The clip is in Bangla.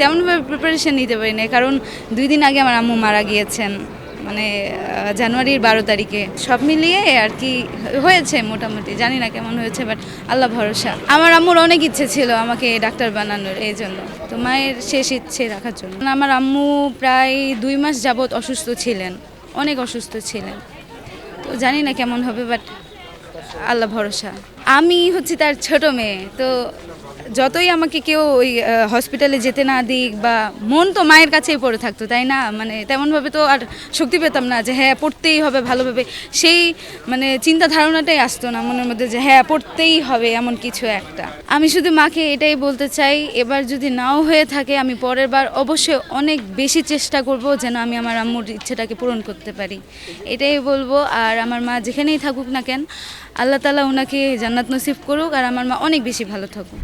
তেমনভাবে প্রিপারেশন নিতে পারি না কারণ দুই দিন আগে আমার আম্মু মারা গিয়েছেন মানে জানুয়ারির বারো তারিখে। সব মিলিয়ে আর কি হয়েছে মোটামুটি, জানি না কেমন হয়েছে বাট আল্লাহ ভরসা। আমার আম্মুর অনেক ইচ্ছে ছিল আমাকে ডাক্তার বানানোর এই জন্য, তো মায়ের শেষ ইচ্ছে রাখার জন্য। আমার আম্মু প্রায় দুই মাস যাবৎ অসুস্থ ছিলেন, অনেক অসুস্থ ছিলেন। তো জানি না কেমন হবে বাট আল্লাহ ভরসা। আমি হচ্ছে তার ছোট মেয়ে, তো যতই আমাকে কেউ ওই হসপিটালে যেতে না দিক বা মন তো মায়ের কাছেই পড়ে থাকতো, তাই না? মানে তেমনভাবে তো আর শক্তি পেতাম না যে হ্যাঁ পড়তেই হবে ভালোভাবে। সেই মানে চিন্তা ধারণাটাই আসতো না মনের মধ্যে যে হ্যাঁ পড়তেই হবে এমন কিছু একটা। আমি শুধু মাকে এটাই বলতে চাই, এবার যদি নাও হয়ে থাকে, আমি পরের বার অবশ্যই অনেক বেশি চেষ্টা করব যেন আমি আমার আম্মুর ইচ্ছেটাকে পূরণ করতে পারি। এটাই বলব। আর আমার মা যেখানেই থাকুক না কেন, আল্লাহ তালা ওনাকে জান্নাত নসিব করুক আর আমার মা অনেক বেশি ভালো থাকুক।